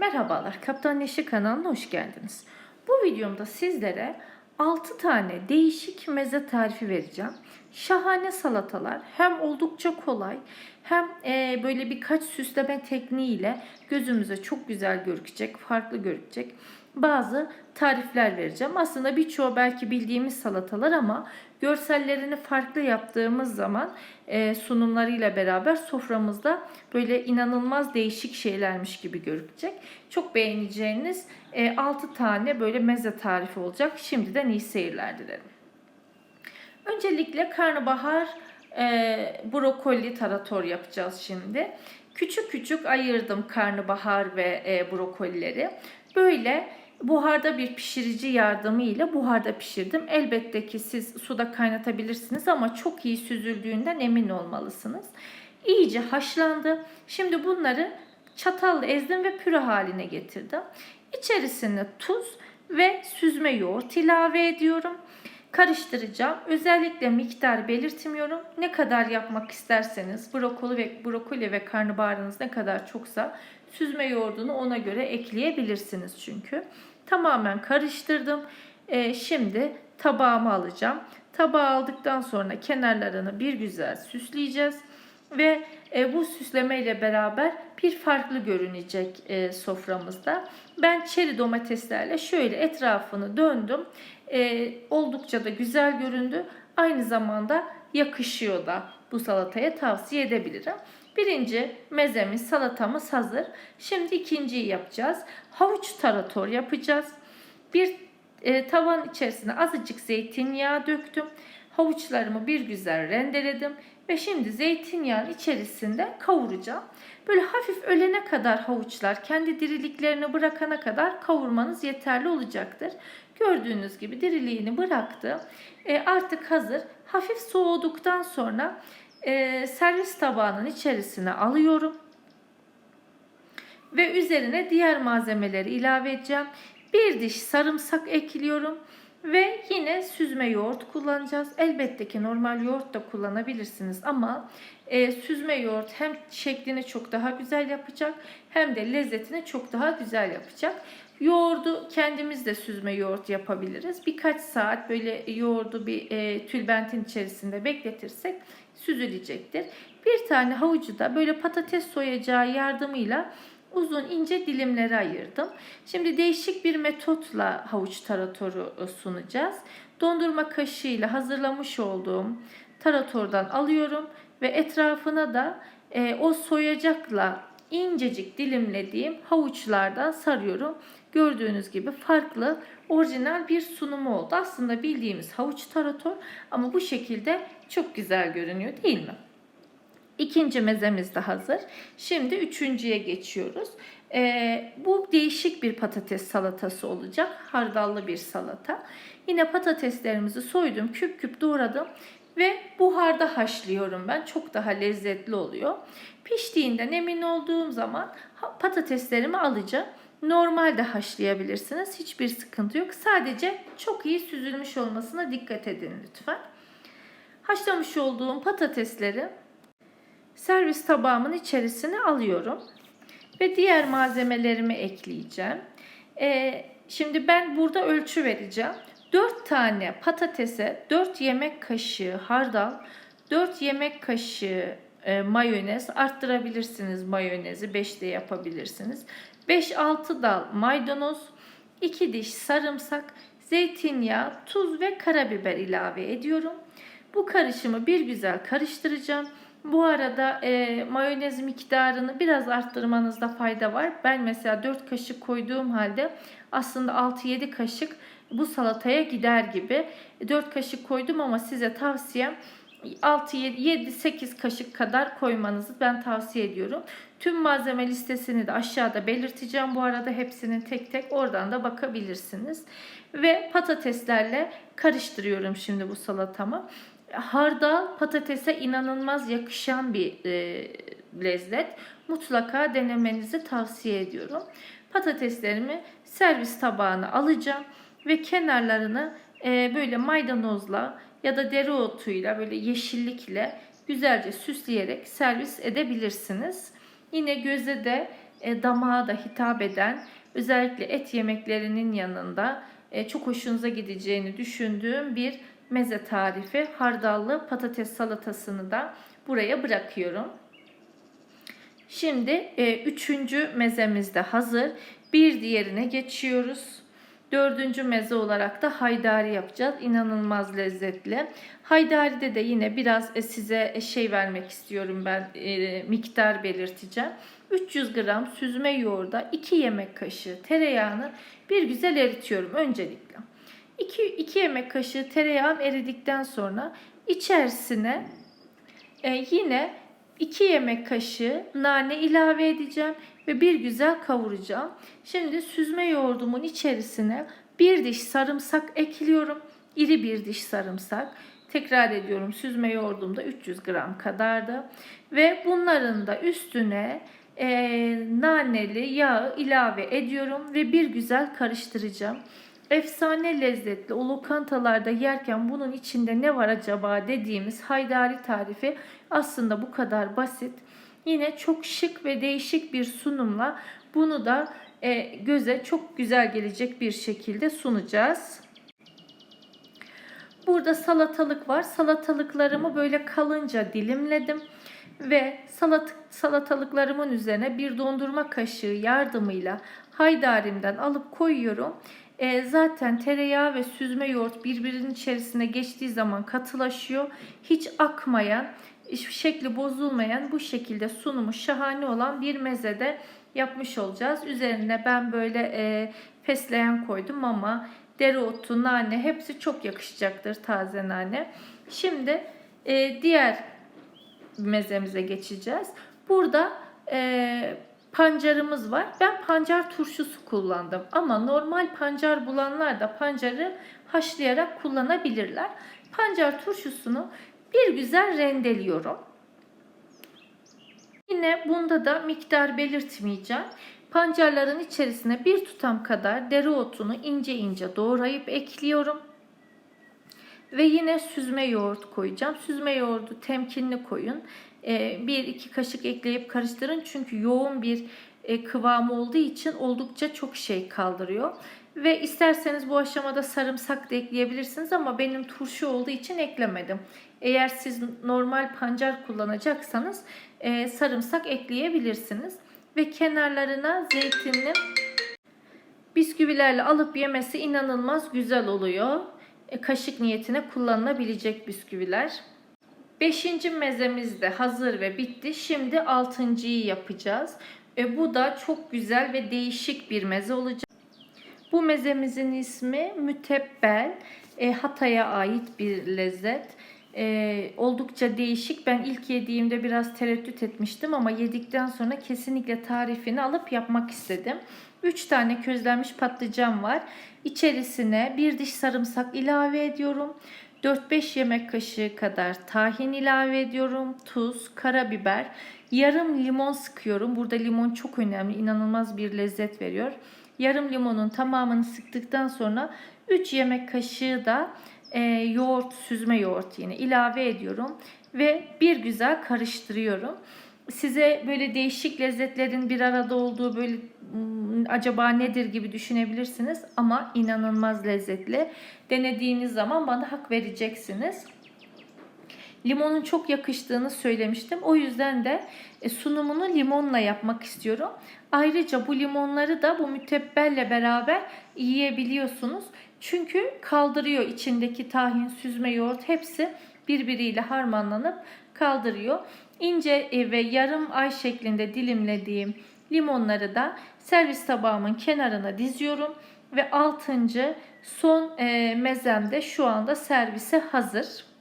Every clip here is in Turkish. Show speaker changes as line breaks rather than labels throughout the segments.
Merhabalar, Kaptan Neşe kanalına hoş geldiniz. Bu videomda sizlere 6 tane değişik meze tarifi vereceğim. Şahane salatalar hem oldukça kolay hem e, böyle birkaç süsleme tekniğiyle gözümüze çok güzel gözükecek, farklı gözükecek bazı tarifler vereceğim. Aslında birçoğu belki bildiğimiz salatalar ama görsellerini farklı yaptığımız zaman e, sunumlarıyla beraber soframızda böyle inanılmaz değişik şeylermiş gibi gözükecek. Çok beğeneceğiniz e, 6 tane böyle meze tarifi olacak. Şimdiden iyi seyirler dilerim. Öncelikle karnabahar e, brokoli tarator yapacağız şimdi. Küçük küçük ayırdım karnabahar ve e, brokolileri. Böyle buharda bir pişirici yardımıyla buharda pişirdim. Elbette ki siz suda kaynatabilirsiniz ama çok iyi süzüldüğünden emin olmalısınız. İyice haşlandı. Şimdi bunları çatalla ezdim ve püre haline getirdim. İçerisine tuz ve süzme yoğurt ilave ediyorum. Karıştıracağım. Özellikle miktar belirtmiyorum. Ne kadar yapmak isterseniz brokoli ve brokoli ve karnabaharınız ne kadar çoksa süzme yoğurdunu ona göre ekleyebilirsiniz çünkü. Tamamen karıştırdım. Ee, şimdi tabağıma alacağım. Tabağı aldıktan sonra kenarlarını bir güzel süsleyeceğiz ve e, bu süsleme ile beraber bir farklı görünecek e, soframızda. Ben çeri domateslerle şöyle etrafını döndüm. E, oldukça da güzel göründü. Aynı zamanda yakışıyor da bu salataya tavsiye edebilirim. Birinci mezemiz, salatamız hazır. Şimdi ikinciyi yapacağız. Havuç tarator yapacağız. Bir e, tavan içerisine azıcık zeytinyağı döktüm. Havuçlarımı bir güzel rendeledim ve şimdi zeytinyağın içerisinde kavuracağım. Böyle hafif ölene kadar havuçlar kendi diriliklerini bırakana kadar kavurmanız yeterli olacaktır. Gördüğünüz gibi diriliğini bıraktı. E, artık hazır. Hafif soğuduktan sonra e, servis tabağının içerisine alıyorum. Ve üzerine diğer malzemeleri ilave edeceğim. Bir diş sarımsak ekliyorum. Ve yine süzme yoğurt kullanacağız. Elbette ki normal yoğurt da kullanabilirsiniz ama e, süzme yoğurt hem şeklini çok daha güzel yapacak hem de lezzetini çok daha güzel yapacak. Yoğurdu kendimiz de süzme yoğurt yapabiliriz. Birkaç saat böyle yoğurdu bir e, tülbentin içerisinde bekletirsek süzülecektir. Bir tane havucu da böyle patates soyacağı yardımıyla uzun ince dilimlere ayırdım. Şimdi değişik bir metotla havuç taratoru sunacağız. Dondurma kaşığıyla hazırlamış olduğum taratordan alıyorum ve etrafına da e, o soyacakla incecik dilimlediğim havuçlardan sarıyorum. Gördüğünüz gibi farklı orijinal bir sunumu oldu. Aslında bildiğimiz havuç tarator ama bu şekilde çok güzel görünüyor değil mi? İkinci mezemiz de hazır. Şimdi üçüncüye geçiyoruz. Ee, bu değişik bir patates salatası olacak. Hardallı bir salata. Yine patateslerimizi soydum, küp küp doğradım ve buharda haşlıyorum ben. Çok daha lezzetli oluyor. Piştiğinden emin olduğum zaman patateslerimi alacağım. Normalde haşlayabilirsiniz. Hiçbir sıkıntı yok. Sadece çok iyi süzülmüş olmasına dikkat edin lütfen. Haşlamış olduğum patatesleri servis tabağımın içerisine alıyorum. Ve diğer malzemelerimi ekleyeceğim. Ee, şimdi ben burada ölçü vereceğim. 4 tane patatese 4 yemek kaşığı hardal, 4 yemek kaşığı e, mayonez arttırabilirsiniz mayonezi 5 de yapabilirsiniz. 5-6 dal maydanoz, 2 diş sarımsak, zeytinyağı, tuz ve karabiber ilave ediyorum. Bu karışımı bir güzel karıştıracağım. Bu arada e, mayonez miktarını biraz arttırmanızda fayda var. Ben mesela 4 kaşık koyduğum halde aslında 6-7 kaşık bu salataya gider gibi. 4 kaşık koydum ama size tavsiyem 6 7 7 8 kaşık kadar koymanızı ben tavsiye ediyorum. Tüm malzeme listesini de aşağıda belirteceğim. Bu arada hepsinin tek tek oradan da bakabilirsiniz. Ve patateslerle karıştırıyorum şimdi bu salatamı hardal patatese inanılmaz yakışan bir e, lezzet. Mutlaka denemenizi tavsiye ediyorum. Patateslerimi servis tabağına alacağım ve kenarlarını e, böyle maydanozla ya da dereotuyla böyle yeşillikle güzelce süsleyerek servis edebilirsiniz. Yine göze de e, damağa da hitap eden özellikle et yemeklerinin yanında e, çok hoşunuza gideceğini düşündüğüm bir meze tarifi. Hardallı patates salatasını da buraya bırakıyorum. Şimdi e, üçüncü mezemiz de hazır. Bir diğerine geçiyoruz. Dördüncü meze olarak da haydari yapacağız. İnanılmaz lezzetli. Haydaride de yine biraz e, size şey vermek istiyorum ben e, miktar belirteceğim. 300 gram süzme yoğurda 2 yemek kaşığı tereyağını bir güzel eritiyorum öncelikle. 2, 2 yemek kaşığı tereyağım eridikten sonra içerisine e, yine 2 yemek kaşığı nane ilave edeceğim ve bir güzel kavuracağım. Şimdi süzme yoğurdumun içerisine bir diş sarımsak ekliyorum. İri bir diş sarımsak. Tekrar ediyorum süzme yoğurdum da 300 gram kadardı. Ve bunların da üstüne e, naneli yağı ilave ediyorum ve bir güzel karıştıracağım. Efsane lezzetli o lokantalarda yerken bunun içinde ne var acaba dediğimiz haydari tarifi aslında bu kadar basit. Yine çok şık ve değişik bir sunumla bunu da e, göze çok güzel gelecek bir şekilde sunacağız. Burada salatalık var. Salatalıklarımı böyle kalınca dilimledim ve salat, salatalıklarımın üzerine bir dondurma kaşığı yardımıyla haydarimden alıp koyuyorum. E, zaten tereyağı ve süzme yoğurt birbirinin içerisine geçtiği zaman katılaşıyor. Hiç akmayan, şekli bozulmayan bu şekilde sunumu şahane olan bir mezede yapmış olacağız. Üzerine ben böyle e, fesleğen koydum ama dereotu, nane hepsi çok yakışacaktır taze nane. Şimdi e, diğer mezemize geçeceğiz. Burada e, pancarımız var. Ben pancar turşusu kullandım. Ama normal pancar bulanlar da pancarı haşlayarak kullanabilirler. Pancar turşusunu bir güzel rendeliyorum. Yine bunda da miktar belirtmeyeceğim. Pancarların içerisine bir tutam kadar dereotunu ince ince doğrayıp ekliyorum. Ve yine süzme yoğurt koyacağım. Süzme yoğurdu temkinli koyun. 1-2 kaşık ekleyip karıştırın. Çünkü yoğun bir e, kıvamı olduğu için oldukça çok şey kaldırıyor. Ve isterseniz bu aşamada sarımsak da ekleyebilirsiniz ama benim turşu olduğu için eklemedim. Eğer siz normal pancar kullanacaksanız e, sarımsak ekleyebilirsiniz. Ve kenarlarına zeytinli bisküvilerle alıp yemesi inanılmaz güzel oluyor. E, kaşık niyetine kullanılabilecek bisküviler. Beşinci mezemiz de hazır ve bitti. Şimdi altıncıyı yapacağız. E, bu da çok güzel ve değişik bir meze olacak. Bu mezemizin ismi mütebbel. E, Hatay'a ait bir lezzet. E, oldukça değişik. Ben ilk yediğimde biraz tereddüt etmiştim ama yedikten sonra kesinlikle tarifini alıp yapmak istedim. 3 tane közlenmiş patlıcan var. İçerisine bir diş sarımsak ilave ediyorum. 4-5 yemek kaşığı kadar tahin ilave ediyorum. Tuz, karabiber, yarım limon sıkıyorum. Burada limon çok önemli. inanılmaz bir lezzet veriyor. Yarım limonun tamamını sıktıktan sonra 3 yemek kaşığı da e, yoğurt, süzme yoğurt yine ilave ediyorum ve bir güzel karıştırıyorum. Size böyle değişik lezzetlerin bir arada olduğu böyle acaba nedir gibi düşünebilirsiniz ama inanılmaz lezzetli. Denediğiniz zaman bana hak vereceksiniz. Limonun çok yakıştığını söylemiştim. O yüzden de e, sunumunu limonla yapmak istiyorum. Ayrıca bu limonları da bu mütebbelle beraber yiyebiliyorsunuz. Çünkü kaldırıyor içindeki tahin, süzme yoğurt hepsi birbiriyle harmanlanıp kaldırıyor. İnce e, ve yarım ay şeklinde dilimlediğim limonları da servis tabağımın kenarına diziyorum ve 6. son e, mezem de şu anda servise hazır.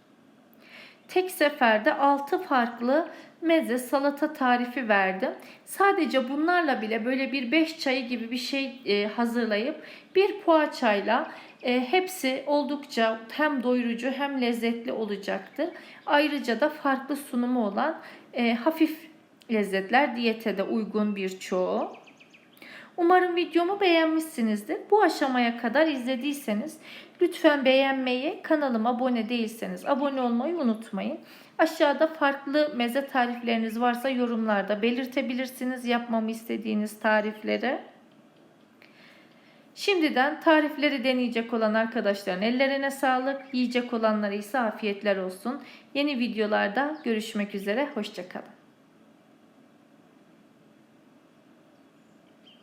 Tek seferde 6 farklı meze salata tarifi verdim. Sadece bunlarla bile böyle bir 5 çayı gibi bir şey e, hazırlayıp bir poğaçayla e, hepsi oldukça hem doyurucu hem lezzetli olacaktır. Ayrıca da farklı sunumu olan e, hafif lezzetler diyete de uygun birçoğu. Umarım videomu beğenmişsinizdir. Bu aşamaya kadar izlediyseniz lütfen beğenmeyi, kanalıma abone değilseniz abone olmayı unutmayın. Aşağıda farklı meze tarifleriniz varsa yorumlarda belirtebilirsiniz yapmamı istediğiniz tarifleri. Şimdiden tarifleri deneyecek olan arkadaşların ellerine sağlık, yiyecek olanlara ise afiyetler olsun. Yeni videolarda görüşmek üzere, hoşçakalın.